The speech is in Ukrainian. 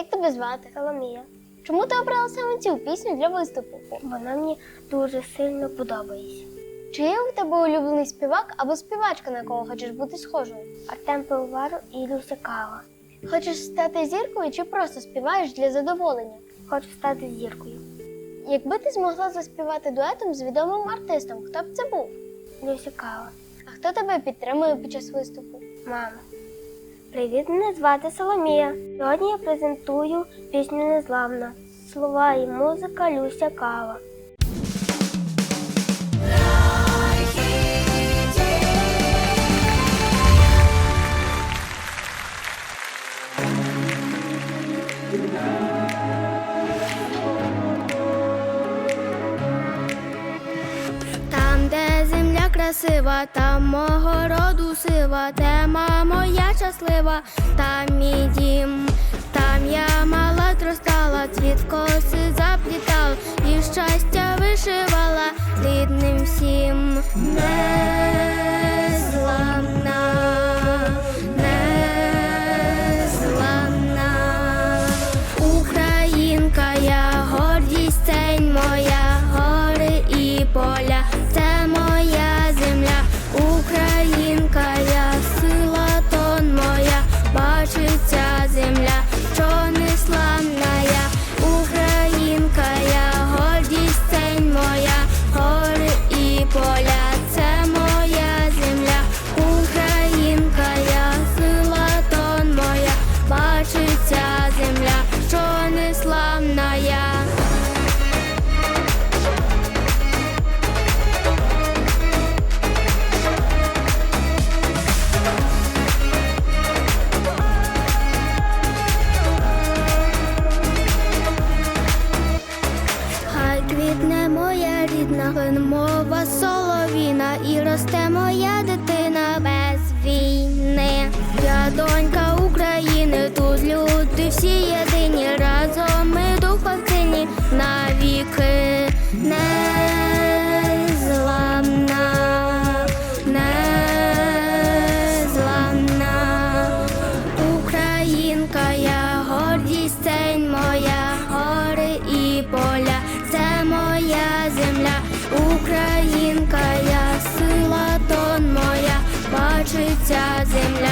Як тебе звати? Соломія. Чому ти обрала саме цю пісню для виступу? Вона мені дуже сильно подобається. Чи є у тебе улюблений співак або співачка, на кого хочеш бути схожою? Артем Пивоваров і Люся Кава. Хочеш стати зіркою чи просто співаєш для задоволення? Хочу стати зіркою. Якби ти змогла заспівати дуетом з відомим артистом, хто б це був? Люся Кава. А хто тебе підтримує під час виступу? Мама. Привіт, мене звати Соломія. Сьогодні я презентую пісню Незламна. Слова і музика Люся Кава. Там, де земля красива, там мого роду сива, тема моя щаслива, там мій дім, там я мала зростала, цвіт коси заплітала і щастя вишивала рідним всім. Рідна, мова соловіна, і росте моя дитина без війни. Я донька України, тут люди всі єдині, Українка, я сила тон моя, бачиться земля,